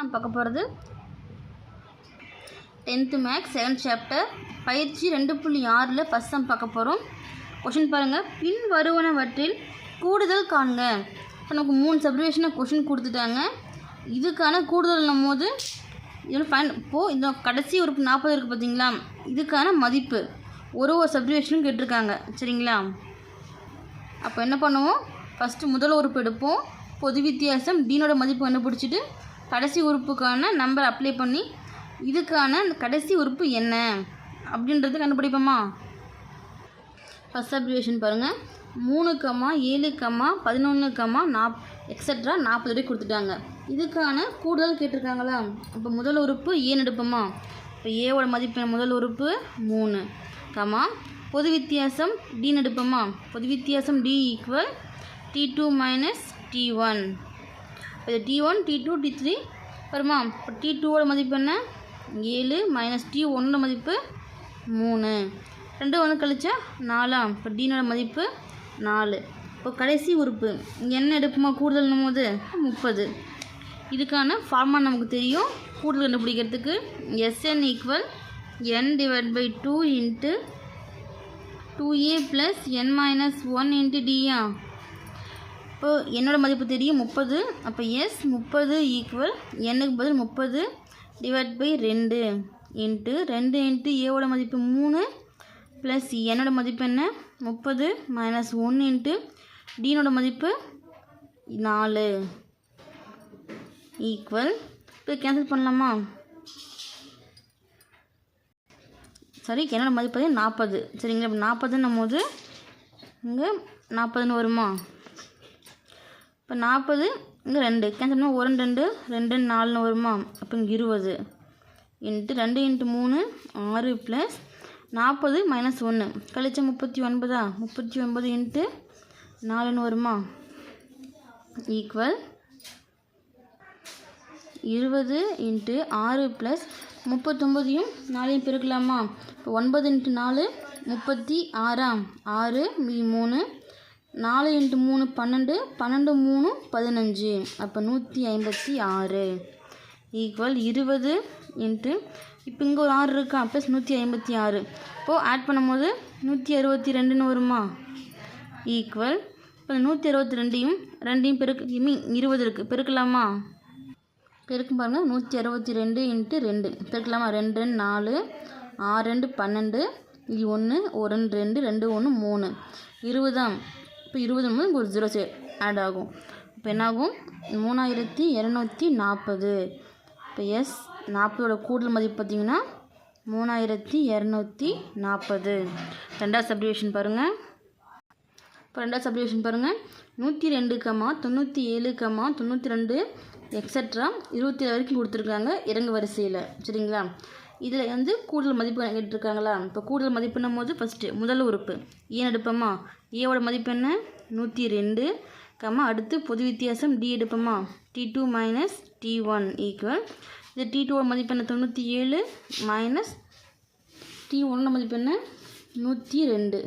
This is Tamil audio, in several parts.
நான் பார்க்க போகிறது டென்த்து மேக்ஸ் செகண்ட் சாப்டர் பயிற்சி ரெண்டு புள்ளி ஆறில் ஃபஸ்ட் நம்ம பார்க்க போகிறோம் கொஷின் பாருங்கள் பின் வருவனவற்றில் கூடுதல் காண்க. இப்போ நமக்கு மூணு சப்ரிவேஷனை கொஷின் கொடுத்துட்டாங்க. இதுக்கான கூடுதல் போது இது ஃபைன் இப்போது இந்த கடைசி உறுப்பு நாற்பது இருக்குது பார்த்தீங்களா இதுக்கான மதிப்பு. ஒரு ஒரு சப்ரிவேஷனும் கேட்டிருக்காங்க. சரிங்களா? அப்போ என்ன பண்ணுவோம்? ஃபஸ்ட்டு முதல் உறுப்பு எடுப்போம். பொது வித்தியாசம் டீனோட மதிப்பு கண்டுபிடிச்சிட்டு கடைசி உறுப்புக்கான நம்பர் அப்ளை பண்ணி இதுக்கான அந்த கடைசி உறுப்பு என்ன? அப்படின்றது கண்டுபிடிப்போமா? ஃபஸ்ட் அப்ரிவேஷன் பாருங்கள் மூணு கம்மா ஏழு கம்மா பதினொன்று கம்மா நாப் எக்ஸட்ரா நாற்பது ரூபாய் கொடுத்துட்டாங்க. இதுக்கான கூடுதல் கேட்டிருக்காங்களா? அப்போ முதல் உறுப்பு ஏன் எடுப்போமா? இப்போ ஏவோட மதிப்பு முதல் உறுப்பு மூணு கம்மா பொது வித்தியாசம் டின்னு எடுப்போமா? பொது வித்தியாசம் d equal d two minus d one இது d one d two d three வருமா இப்போ டி டூவோட மதிப்பு என்ன? ஏழு மைனஸ் டி ஒன்னோட மதிப்பு மூணு. ரெண்டு ஒன்று கழிச்சா நாலா? இப்போ டீனோட மதிப்பு நாலு. இப்போ கடைசி உறுப்பு. இங்கே என்ன எடுப்புமா கூடுதல்னும் போது முப்பது. இதுக்கான ஃபார்மா நமக்கு தெரியும். கூடுதல் கண்டுபிடிக்கிறதுக்கு SN equal n divide by two into two a plus n minus one into டியா அப்போ என்னோடய மதிப்பு தெரியும் முப்பது. அப்போ எஸ் முப்பது ஈக்குவல் எண்ணுக்கு பதில் முப்பது டிவைட் பை ரெண்டு இன்ட்டு ரெண்டு இன்ட்டு ஏவோட மதிப்பு மூணு ப்ளஸ் என்னோட மதிப்பு என்ன? முப்பது மைனஸ் ஒன்று இன்ட்டு டீனோட மதிப்பு நாலு ஈக்குவல் இப்போ கேன்சல் பண்ணலாமா? சரி என்னோடய மதிப்பு நாற்பது சரிங்களா இப்போ நாற்பதுன்னும் போது இங்கே நாற்பதுன்னு வருமா? இப்போ நாற்பது இங்கே ரெண்டு. கேன்சல் பண்ணால் ஒரு ரெண்டு ரெண்டு. நாலுன்னு வருமா? அப்போ இங்கே இருபது. இன்ட்டு ரெண்டு இன்ட்டு மூணு ஆறு ப்ளஸ் நாற்பது மைனஸ் ஒன்று கழிச்ச முப்பத்தி ஒன்பதா? முப்பத்தி ஒன்பது இன்ட்டு நாலுன்னு வருமா? ஈக்குவல் இருபது இன்ட்டு ஆறு ப்ளஸ் முப்பத்தொம்பதையும் நாலையும் பெருக்கலாமா? இப்போ ஒன்பது இன்ட்டு நாலு முப்பத்தி ஆறாம் ஆறு மீ மூணு. நாலு இன்ட்டு மூணு பன்னெண்டு பன்னெண்டு மூணு பதினஞ்சு. அப்போ நூற்றி ஐம்பத்தி ஆறு. ஈக்குவல் இருபது இன்ட்டு இப்போ இங்கே ஒரு ஆறு இருக்கா? ப்ளஸ் நூற்றி ஐம்பத்தி ஆறு. இப்போது ஆட் பண்ணும்போது நூற்றி அறுபத்தி ரெண்டுன்னு வருமா? ஈக்குவல் இப்போ நூற்றி அறுபத்தி ரெண்டையும் ரெண்டையும் பெருக்கு மீன் இருபது இருக்குது பெருக்கலாமா? பெருக்கும் பாருங்கள் நூற்றி அறுபத்தி ரெண்டு இன்ட்டு ரெண்டு. பெருக்கலாமா? ரெண்டு ரெண்டு நாலு ஆறு ரெண்டு பன்னெண்டு. இது ஒன்று ஒரு ரெண்டு ரெண்டு ரெண்டு ஒன்று மூணு. இருபதாம். இப்போ இருபது போது ஒரு ஜீரோ சே ஆட் ஆகும். இப்போ என்னாகும்? மூணாயிரத்தி இரநூத்தி நாற்பது. இப்போ எஸ் நாற்பதோட கூடுதல் மதிப்பு பார்த்தீங்கன்னா மூணாயிரத்தி இரநூத்தி நாற்பது. ரெண்டாவது சப்டிவிஷன் பாருங்கள் இப்போ ரெண்டாவது சப்டிவிஷன் பாருங்கள் நூற்றி ரெண்டு கம்மா தொண்ணூற்றி ஏழு கம்மா தொண்ணூற்றி ரெண்டு எக்ஸட்ரா இருபத்தி ஏழு வரைக்கும் கொடுத்துருக்காங்க. இறங்கு வரிசையில். சரிங்களா? இதில் வந்து கூடுதல் மதிப்பு கேட்டிருக்காங்களா இப்போ கூடுதல் மதிப்புன்னும் போது ஃபஸ்ட்டு முதல் உறுப்பு. ஏன் எடுப்போமா? ஏவோட மதிப்பு என்ன? நூற்றி ரெண்டு கம்மா அடுத்து பொது வித்தியாசம் D எடுப்போமா? D two minus d one equal இது டி டூவோட மதிப்பு என்ன? தொண்ணூற்றி ஏழு மைனஸ் டி ஒன்னோட மதிப்பு என்ன? நூற்றி ரெண்டு.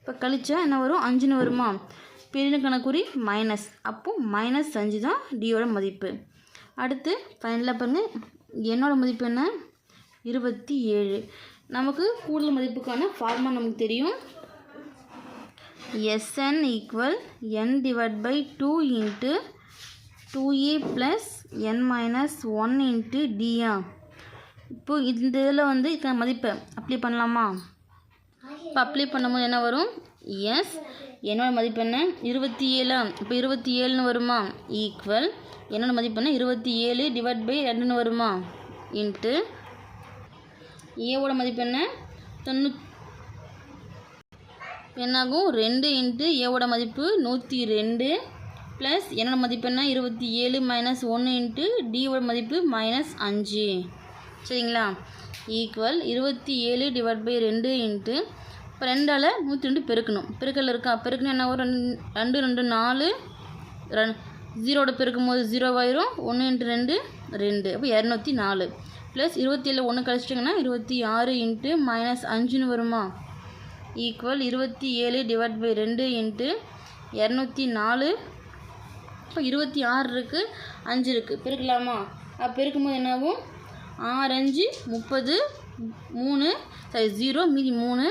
இப்போ கழிச்சா என்ன வரும்? அஞ்சுன்னு வருமா? பெரிய கணக்குறி மைனஸ் அப்போ மைனஸ் அஞ்சு தான் டியோட மதிப்பு. அடுத்து ஃபைனலாக பாருங்கள் என்னோடய மதிப்பு என்ன? இருபத்தி ஏழு. நமக்கு கூடுதல் மதிப்புக்கான ஃபார்மா நமக்கு தெரியும். SN equal n divide by two into two a plus n minus one into டிஆ இப்போ இந்த இதில் வந்து இத்தனை மதிப்பை அப்ளை பண்ணலாமா? இப்போ அப்ளை பண்ணும்போது என்ன வரும்? எஸ் என்னோட மதிப்பு என்ன? இருபத்தி ஏழா. இப்போ இருபத்தி ஏழுன்னு வருமா? ஈக்குவல் என்னோடய மதிப்பு என்ன? இருபத்தி ஏழு டிவைட் பை ரெண்டுன்னு வருமா? இன்ட்டு ஏவோட மதிப்பு என்ன? தொண்ணூ என்னாகும்? ரெண்டு இன்ட்டு ஏவோட மதிப்பு நூற்றி ரெண்டு ப்ளஸ் என்னோடய மதிப்பு என்ன? இருபத்தி ஏழு மைனஸ் ஒன்று இன்ட்டு டியோட மதிப்பு மைனஸ் அஞ்சு. சரிங்களா? ஈக்குவல் இருபத்தி ஏழு டிவைட் பை ரெண்டு இன்ட்டு இப்போ ரெண்டால் நூற்றி ரெண்டு பெருக்கணும். பெருக்கல் இருக்கா? பெருக்கணும் என்ன வரும் ரெண்டு ரெண்டு ரெண்டு நாலு. ரெண் ஜீரோட பெருக்கும் போது ஜீரோவாயிரும் ஒன்று இன்ட்டு ரெண்டு ரெண்டு. அப்போ இரநூத்தி நாலு. ப்ளஸ் இருபத்தி ஏழு ஒன்று கழிச்சிட்டிங்கன்னா இருபத்தி ஆறு இன்ட்டு மைனஸ் அஞ்சுன்னு வருமா? ஈக்குவல் இருபத்தி ஏழு டிவைட் பை ரெண்டு இன்ட்டு இரநூத்தி நாலு. இப்போ இருபத்தி ஆறு இருக்குது அஞ்சு இருக்குது பெருக்கலாமா? அப்போ இருக்கும்போது என்னாகும்? ஆறு அஞ்சு முப்பது மூணு சாரி ஜீரோ மீதி மூணு.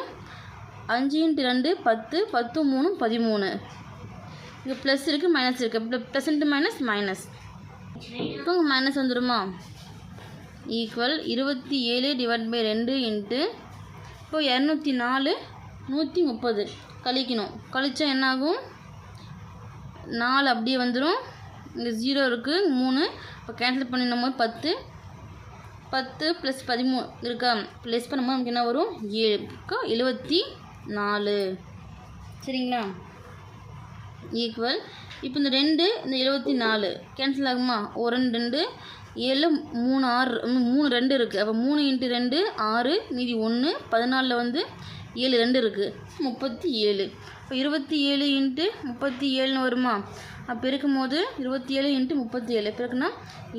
அஞ்சு இன்ட்டு ரெண்டு பத்து பத்து மூணு பதிமூணு. இங்கே ப்ளஸ் இருக்குது மைனஸ் இருக்குது ப்ளஸ் இன்ட்டு மைனஸ் மைனஸ் இப்போ மைனஸ் வந்துடுமா ஈக்குவல் இருபத்தி ஏழு டிவைட் பை ரெண்டு இன்ட்டு இப்போ இரநூத்தி நாலு நூற்றி முப்பது. கழிக்கணும். கழித்தா என்னாகும்? நாலு அப்படியே வந்துடும் இங்கே ஜீரோ இருக்குது மூணு. இப்போ கேன்சல் பண்ணிடும் போது பத்து. பத்து ப்ளஸ் பதிமூணு இருக்கா? ப்ளஸ் பண்ணும்போது நமக்கு என்ன வரும்? ஏழு. எழுபத்தி நாலு. சரிங்களா? ஈக்குவல் இப்போ இந்த ரெண்டு இந்த எழுபத்தி நாலு. கேன்சல் ஆகுமா? ஒரு ரெண்டு ரெண்டு. ஏழு மூணு ஆறு மூணு ரெண்டு இருக்குது அப்போ மூணு இன்ட்டு ரெண்டு ஆறு மீதி ஒன்று பதினாலில் வந்து ஏழு ரெண்டு இருக்குது முப்பத்தி ஏழு. இப்போ இருபத்தி ஏழு இன்ட்டு முப்பத்தி ஏழுன்னு வருமா? அப்போ இருக்கும்போது இருபத்தி ஏழு இன்ட்டு முப்பத்தி ஏழு. இப்போ இருக்குன்னா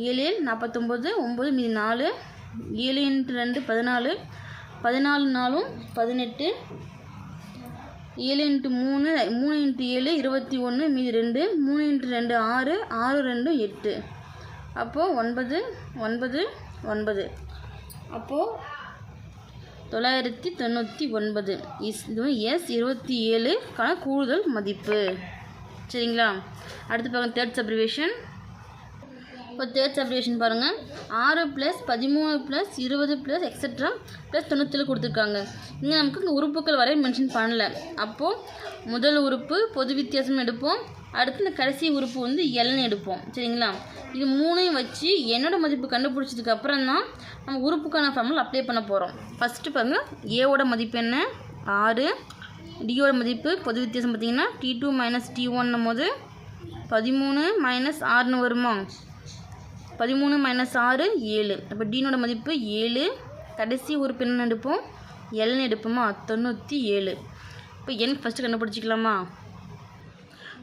ஏழு ஏழு நாற்பத்தொம்போது ஒம்பது மீதி நாலு ஏழு இன்ட்டு ரெண்டு பதினாலு பதினாலு நாலும் பதினெட்டு ஏழு இன்ட்டு மூணு மூணு இன்ட்டு ஏழு இருபத்தி ஒன்று மீதி ரெண்டு மூணு இன்ட்டு ரெண்டு ஆறு ஆறு ரெண்டு எட்டு. அப்போது ஒன்பது ஒன்பது ஒன்பது. அப்போது தொள்ளாயிரத்தி தொண்ணூற்றி ஒன்பது. இஸ் இது எஸ் இருபத்தி ஏழுக்கான கூடுதல் மதிப்பு. சரிங்களா? அடுத்து பார்க்க தேர்ட் சப்ரிவேஷன் இப்போ தேர்ட் சப்டிவிஷன் பாருங்கள் ஆறு ப்ளஸ் பதிமூணு ப்ளஸ் இருபது ப்ளஸ் எக்ஸட்ரா ப்ளஸ் தொண்ணூற்றில் கொடுத்துருக்காங்க. இங்கே நமக்கு இந்த உறுப்புகள் வரை மென்ஷன் பண்ணல. அப்போது முதல் உறுப்பு பொது வித்தியாசம் எடுப்போம். அடுத்து இந்த கடைசி உறுப்பு வந்து எல்னு எடுப்போம். சரிங்களா? இது மூணையும் வச்சு என்னோடய மதிப்பு கண்டுபிடிச்சதுக்கு அப்புறம் தான் நம்ம உறுப்புக்கான ஃபார்முலா அப்ளை பண்ண போகிறோம் ஃபஸ்ட்டு பாருங்கள் ஏவோட மதிப்பு என்ன? ஆறு. டியோட மதிப்பு பொது வித்தியாசம் பார்த்தீங்கன்னா டி டூ மைனஸ் டி ஒன்னும் போது பதிமூணு மைனஸ் ஆறுன்னு வருமா? பதிமூணு மைனஸ் ஆறு ஏழு. அப்போ டீனோட மதிப்பு ஏழு. கடைசி உறுப்பு என்ன எடுப்போம்? எல்னு எடுப்போமா? தொண்ணூற்றி ஏழு. இப்போ என் ஃபஸ்ட்டு கண்டுபிடிச்சிக்கலாமா?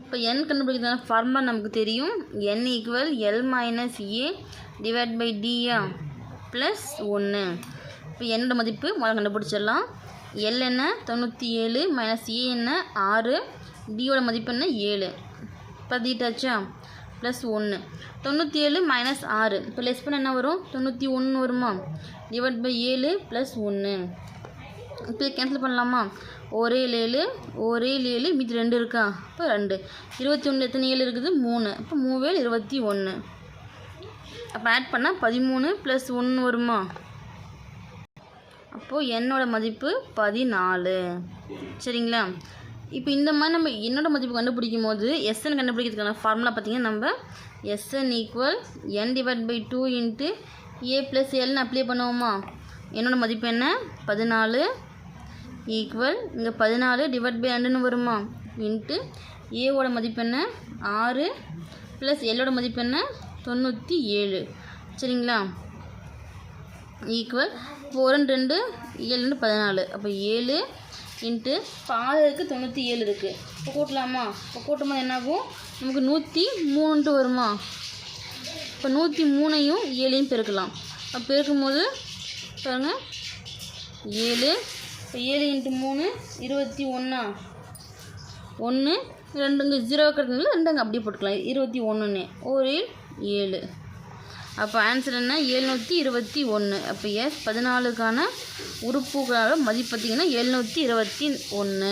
இப்போ என் கண்டுபிடிக்கிறதுனால ஃபார்முலா நமக்கு தெரியும். N equal l minus a divide by Diya plus ஒன்று இப்போ என்னோட மதிப்பு முதல்ல கண்டுபிடிச்சிடலாம். எல் என்ன? தொண்ணூற்றி ஏழு. மைனஸ் ஏ என்ன? ஆறு. டியோட மதிப்பு என்ன? ஏழு. பதிட்டாச்சா ப்ளஸ் ஒன்று தொண்ணூற்றி ஏழு மைனஸ் ஆறு. இப்போ லெஸ் பண்ண என்ன வரும்? தொண்ணூற்றி ஒன்று வருமா? டிவைட் பை ஏழு ப்ளஸ் ஒன்று இப்போ கேன்சல் பண்ணலாமா? ஒரே ஏழு ஒரே ஏழு மீதி ரெண்டு இருக்கா? இப்போ ரெண்டு. இருபத்தி ஒன்று எத்தனை ஏழு இருக்குது? மூணு. இப்போ மூவேல் இருபத்தி ஒன்று அப்போ ஆட் பண்ணால் பதிமூணு ப்ளஸ் ஒன்று வருமா? அப்போது என்னோடய மதிப்பு பதினாலு. சரிங்களா? இப்போ இந்த மாதிரி நம்ம என்னோட மதிப்பு கண்டுபிடிக்கும் போது எஸ்என் கண்டுபிடிக்கிறதுக்கான ஃபார்முலா பார்த்திங்கன்னா நம்ம SN equal n divide by two into a plus எல்னு apply பண்ணுவோமா? என்னோடய மதிப்பு என்ன? பதினாலு ஈக்குவல் இங்கே பதினாலு டிவைட் பை ரெண்டுன்னு வருமா? இன்ட்டு ஏவோட மதிப்பு என்ன? ஆறு ப்ளஸ் எல்லோட மதிப்பு என்ன? தொண்ணூற்றி ஏழு. சரிங்களா? ஈக்குவல் இப்போ ரெண்டு ரெண்டு ஏழு ரெண்டு பதினாலு. அப்போ ஏழு இன்ட்டு பாதி தொண்ணூற்றி ஏழு இருக்குது இப்போ கூட்டலாமா? இப்போ கூட்டும்போது என்னாகும்? நமக்கு நூற்றி மூணுன்ட்டு வருமா? இப்போ நூற்றி மூணையும் ஏழையும் பெருக்கலாம். அப்போ பெருக்கும்போது பாருங்க. ஏழு. இப்போ ஏழு இன்ட்டு மூணு இருபத்தி ஒன்றா ஒன்று ரெண்டுங்க ஜீரோ கிடைக்கிறதுனால ரெண்டுங்க அப்படியே போட்டுக்கலாம். இருபத்தி ஒன்றுன்னு ஒரு ஏழு. அப்போ ஆன்சர் என்ன? எழுநூற்றி இருபத்தி ஒன்று அப்போ எஸ் பதினாலுக்கான உறுப்புகளோட மதிப்பு பார்த்திங்கன்னா எழுநூற்றி இருபத்தி ஒன்று